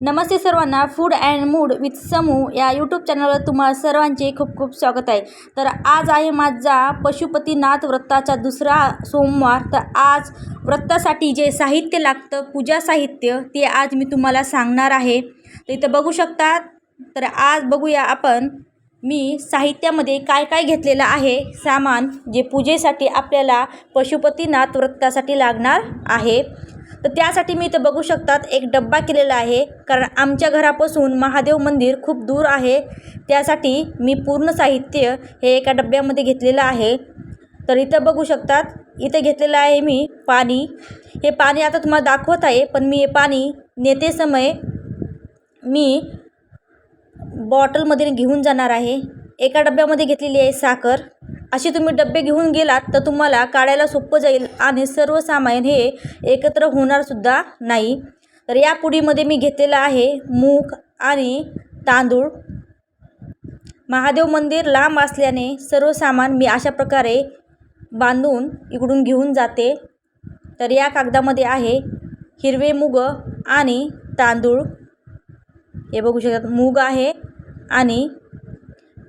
नमस्ते सर्वांना food and mood with Samu या YouTube चॅनलवर तुम्हाला सर्वांचे खूप खूप स्वागत आहे. तर आज आहे माझा पशुपतीनाथ व्रताचा दुसरा सोमवार. तर आज व्रतासाठी जे साहित्य लागतं पूजा साहित्य ते आज मी तुम्हाला सांगणार आहे. तर इथं बघू शकता तर आज बघूया आपण मी साहित्यामध्ये काय काय घेतलेलं आहे सामान जे पूजेसाठी आपल्याला पशुपतीनाथ व्रतासाठी लागणार आहे. तर त्यासाठी मी इथं बघू शकतात एक डब्बा केलेला आहे. कारण आमच्या घरापासून महादेव मंदिर खूप दूर आहे. त्यासाठी मी पूर्ण साहित्य हे एका डब्यामध्ये घेतलेलं आहे. तर इथं बघू शकतात इथं घेतलेलं आहे मी पाणी. हे पाणी आता तुम्हाला दाखवत आहे पण मी हे पाणी नेते समय मी बॉटलमध्ये घेऊन जाणार आहे. एका डब्यामध्ये घेतलेली आहे साखर. असे तुम्ही डबे घेऊन गेलात तर तुम्हाला काढायला सोपं जाईल आणि सर्व सामान हे एकत्र होणारसुद्धा नाही. तर या पुडीमध्ये मी घेतलेलं आहे मूग आणि तांदूळ. महादेव मंदिर लांब असल्याने सर्व सामान मी अशा प्रकारे बांधून इकडून घेऊन जाते. तर या कागदामध्ये आहे हिरवे मूग आणि तांदूळ. हे बघू शकतात मूग आहे आणि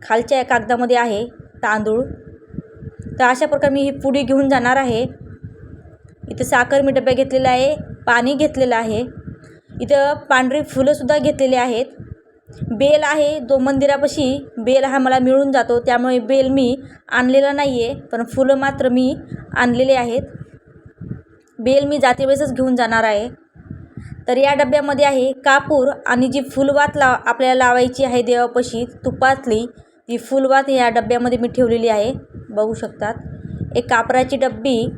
खालच्या कागदामध्ये आहे तांदूळ. तर अशा प्रकारे मी हे पुढे घेऊन जाणार आहे. इथं साखर मी डब्या घेतलेला आहे पाणी घेतलेलं आहे. इथं पांढरी फुलंसुद्धा घेतलेली आहेत. बेल आहे दो मंदिरापाशी बेल हा मला मिळून जातो. त्यामुळे बेल मी आणलेला नाही आहे पण फुलं मात्र मी आणलेले आहेत. बेल मी जातेवेळेसच घेऊन जाणार आहे. तर या डब्यामध्ये आहे कापूर आणि जी फुलवात लाव आपल्याला लावायची आहे देवापाशी तुपातली ती फुलवात या डब्यामध्ये मी ठेवलेली आहे. बघू शकतात. एक कापराची डब्बी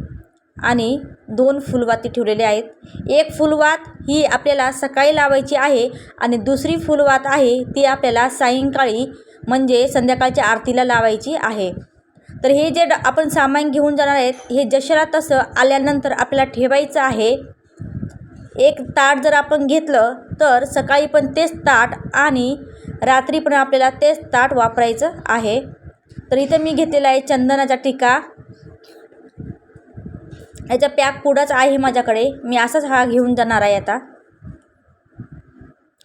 आणि दोन फुलवाती ठेवलेले आहेत. एक फुलवात ही आपल्याला सकाळी लावायची आहे आणि दुसरी फुलवात आहे ती आपल्याला सायंकाळी म्हणजे संध्याकाळच्या आरतीला लावायची आहे. तर हे जे ड आपण सामान घेऊन जाणार आहेत हे जशरा तसं आल्यानंतर आपल्याला ठेवायचं आहे. एक ताट जर आपण घेतलं तर सकाळी पण तेच ताट आणि रात्री पण आपल्याला तेच ताट वापरायचं आहे. तर इथं मी घेतलेला आहे चंदनाचा टिका. याचा पॅक पुढंच आहे माझ्याकडे. मी असाच हा घेऊन जाणार आहे आता.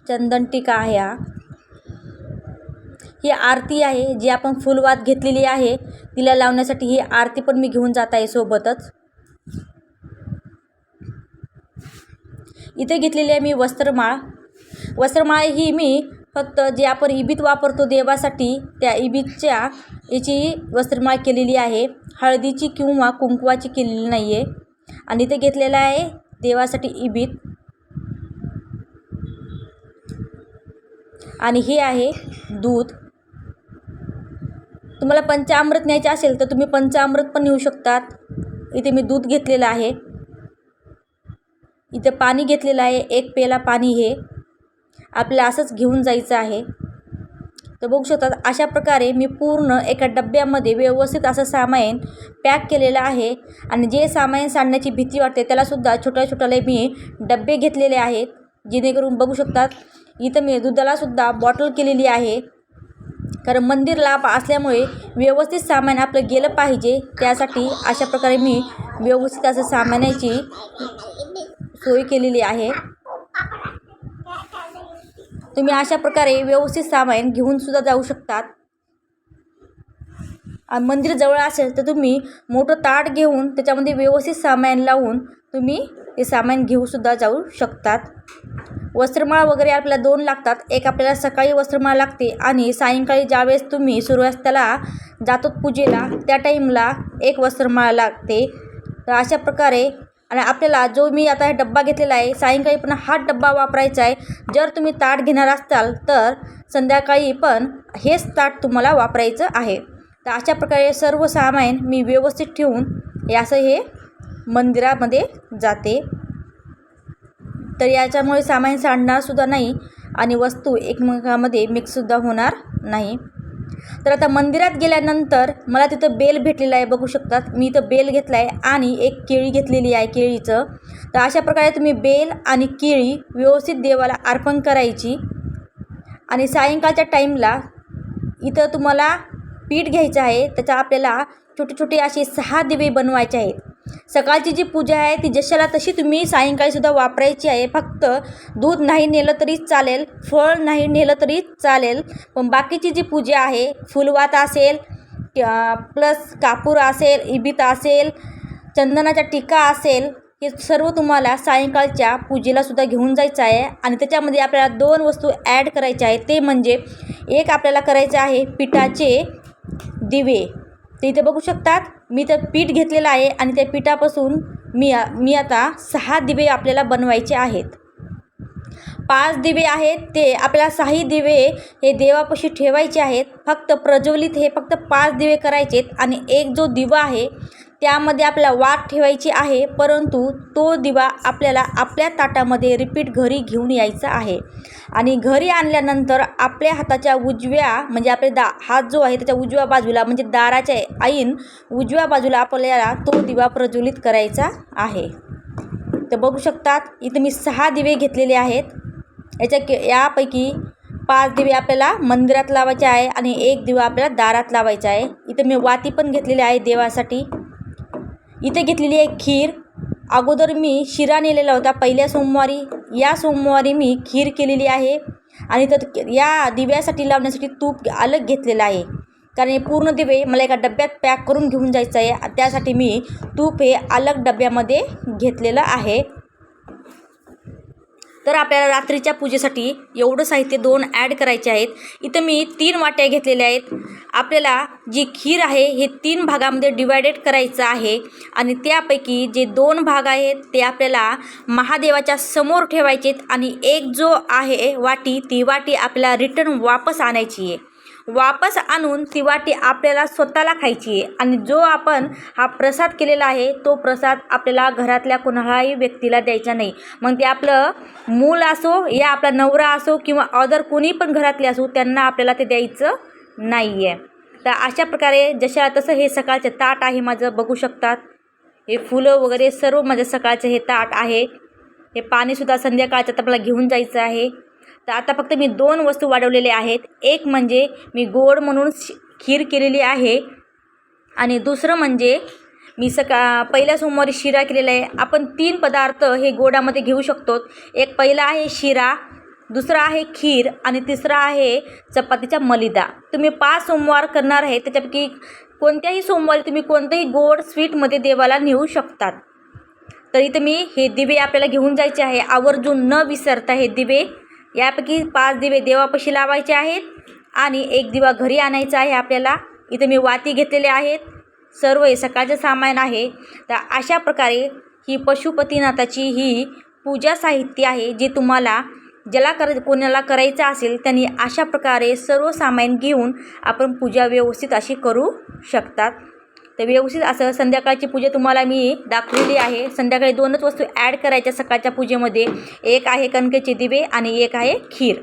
चंदन टिका आहे हा. ही आरती आहे जी आपण फुलवात घेतलेली आहे. तिला लावण्यासाठी ही आरती पण मी घेऊन जात आहे सोबतच. इथे घेतलेली आहे मी वस्त्रमाळ. वस्त्रमाळ ही मी फक्त जे आपण इबीत वापरतो देवासाठी त्या इबीतच्या याची वस्त्रमाळ केलेली आहे. हळदीची किंवा कुंकवाची केलेली नाही आहे आणि इथे घेतलेलं आहे देवासाठी इबीत. आणि हे आहे दूध. तुम्हाला पंचामृत न्यायचे असेल तर तुम्ही पंचामृत पण नेऊ शकतात. इथे मी दूध घेतलेलं आहे. इथे पाणी घेतलेलं आहे. एक पेला पाणी हे. आपल्याला असंच घेऊन जायचं आहे. तर बघू शकतात अशा प्रकारे मी पूर्ण एका डब्यामध्ये व्यवस्थित असं सामान पॅक केलेलं आहे. आणि जे सामान सांडण्याची भीती वाटते त्यालासुद्धा छोट्या छोट्याला मी डबे घेतलेले आहेत. जेणेकरून बघू शकतात इथं मी दुधालासुद्धा बॉटल केलेली आहे. कारण मंदिर लाभ असल्यामुळे व्यवस्थित सामान आपलं गेलं पाहिजे. त्यासाठी अशा प्रकारे मी व्यवस्थित असं सामानाची सोय केलेली आहे. तुम्ही अशा प्रकारे व्यवस्थित सामान घेऊनसुद्धा जाऊ शकतात. मंदिर जवळ असेल तर तुम्ही मोठं ताट घेऊन त्याच्यामध्ये व्यवस्थित सामान लावून तुम्ही ते सामान घेऊसुद्धा जाऊ शकतात. वस्त्रमाळ वगैरे आपल्याला दोन लागतात. एक आपल्याला सकाळी वस्त्रमाळ लागते आणि सायंकाळी ज्यावेळेस तुम्ही सूर्यास्ताला जातो पूजेला त्या टाईमला एक वस्त्रमाळ लागते. तर अशा प्रकारे आणि आपल्याला जो मी आता डब्बा घेतलेला आहे सायंकाळी पण हा डब्बा वापरायचा आहे. जर तुम्ही ताट घेणार असाल तर संध्याकाळी पण हेच ताट तुम्हाला वापरायचं आहे. तर अशा प्रकारे सर्व सामान मी व्यवस्थित ठेवून याचं असं हे मंदिरामध्ये जाते. तर याच्यामुळे सामान सांडणारसुद्धा नाही आणि वस्तू एकमेकामध्ये मिक्ससुद्धा होणार नाही. तर आता मंदिरात गेल्यानंतर मला तिथं बेल भेटलेलं आहे बघू शकतात. मी इथं बेल घेतला आहे आणि एक केळी घेतलेली आहे केळीचं. तर अशा प्रकारे तुम्ही बेल आणि केळी व्यवस्थित देवाला अर्पण करायची. आणि सायंकाळच्या टाईमला इथं तुम्हाला पीठ घ्यायचं आहे. त्याचा आपल्याला छोटे छोटे असे सहा दिवे बनवायचे आहेत. सकाळची जी पूजा आहे ती जशाला तशी तुम्ही सायंकाळीसुद्धा वापरायची आहे. फक्त दूध नाही नेलं तरी चालेल फळ नाही नेलं तरी चालेल. पण बाकीची जी पूजा आहे फुलवात असेल प्लस कापूर असेल इबित असेल चंदनाचा टिका असेल हे सर्व तुम्हाला सायंकाळच्या पूजेलासुद्धा घेऊन जायचं आहे. आणि त्याच्यामध्ये आपल्याला दोन वस्तू ॲड करायच्या आहेत. ते म्हणजे एक आपल्याला करायचं आहे पिठाचे दिवे. ते इथे बघू शकतात? मी तर पीठ घेतलेलं आहे आणि त्या पिठापासून मी मी आता सहा दिवे आपल्याला बनवायचे आहेत. पाच दिवे आहेत ते आपल्याला सहाही दिवे हे देवापाशी ठेवायचे आहेत. फक्त प्रज्वलित हे फक्त पाच दिवे करायचेत आणि एक जो दिवा आहे त्यामध्ये आपल्याला वाट ठेवायची आहे परंतु तो दिवा आपल्याला आपल्या ताटामध्ये रिपीट घरी घेऊन यायचा आहे. आणि घरी आणल्यानंतर आपल्या हाताच्या उजव्या म्हणजे आपले दा हात जो आहे त्याच्या उजव्या बाजूला म्हणजे दाराच्या ऐन उजव्या बाजूला आपल्याला तो दिवा प्रज्वलित करायचा आहे. तर बघू शकतात इथं मी सहा दिवे घेतलेले आहेत. याच्या के यापैकी पाच दिवे आपल्याला मंदिरात लावायचे आहे आणि एक दिवा आपल्याला दारात लावायचा आहे. इथं मी वाती पण घेतलेली आहे देवासाठी. इथे घेतलेली आहे खीर. अगोदर मी शिरा नेलेला होता. पहिल्या सोमवारी या सोमवारी मी खीर केलेली आहे. आणि तर या दिव्यासाठी लावण्यासाठी तूप अलग घेतलेलं आहे. कारण हे पूर्ण दिवे मला एका डब्यात पॅक करून घेऊन जायचं आहे. त्यासाठी मी तूप हे अलग डब्यामध्ये घेतलेलं आहे. तर आपल्याला रात्रीच्या पूजेसाठी एवढं साहित्य दोन ॲड करायचे आहेत. इथं मी तीन वाट्या घेतलेल्या आहेत. आपल्याला जी खीर आहे हे तीन भागामध्ये डिवायडेड करायचं आहे. आणि त्यापैकी जे दोन भाग आहेत ते आपल्याला महादेवाच्या समोर ठेवायचे आहेत. आणि एक जो आहे वाटी ती वाटी आपल्याला रिटर्न वापस आणायची आहे. वापस आणून ती वाटी आपल्याला स्वतःला खायची आहे. आणि जो आपण हा प्रसाद केलेला आहे तो प्रसाद आपल्याला घरातल्या कोणालाही व्यक्तीला द्यायचा नाही. मग ते आपलं मूल असो या आपला नवरा असो किंवा अदर कोणी पण घरातले असो त्यांना आपल्याला ते द्यायचं नाही आहे तर अशा प्रकारे जशा तसं हे सकाळचं ताट आहे माझं बघू शकतात. हे फुलं वगैरे सर्व माझं सकाळचं हे ताट आहे. हे पाणीसुद्धा संध्याकाळचं तर मला घेऊन जायचं आहे. तर आता फक्त मी दोन वस्तू वाढवलेले आहेत. एक म्हणजे मी गोड म्हणून शि खीर केलेली आहे. आणि दुसरं म्हणजे मी सका पहिल्या सोमवारी शिरा केलेला आहे. आपण तीन पदार्थ हे गोडामध्ये घेऊ शकतो. एक पहिला आहे शिरा दुसरा आहे खीर आणि तिसरा आहे चपातीचा मलिदा. तुम्ही पाच सोमवार करणार आहे त्याच्यापैकी कोणत्याही सोमवारी तुम्ही कोणतंही गोड स्वीटमध्ये देवाला नेऊ शकतात. तर इथं मी हे दिवे आपल्याला घेऊन जायचे आहे. आवर्जून न विसरता हे दिवे यापैकी पाच दिवे देवापाशी लावायचे आहेत आणि एक दिवा घरी आणायचा आहे आपल्याला. इथे मी वाती घेतलेले आहेत. सर्व हे सकाळचं सामान आहे. तर अशा प्रकारे ही पशुपतीनाथाची ही पूजा साहित्य आहे जे तुम्हाला ज्याला कर कोणाला करायचं असेल त्यांनी अशा प्रकारे सर्व सामान घेऊन आपण पूजा व्यवस्थित अशी करू शकतात. तर व्यवस्थित असं संध्याकाळची पूजा तुम्हाला मी दाखवलेली आहे. संध्याकाळी दोनच वस्तू ॲड करायच्या सकाळच्या पूजेमध्ये. एक आहे कणकेचे दिवे आणि एक आहे खीर.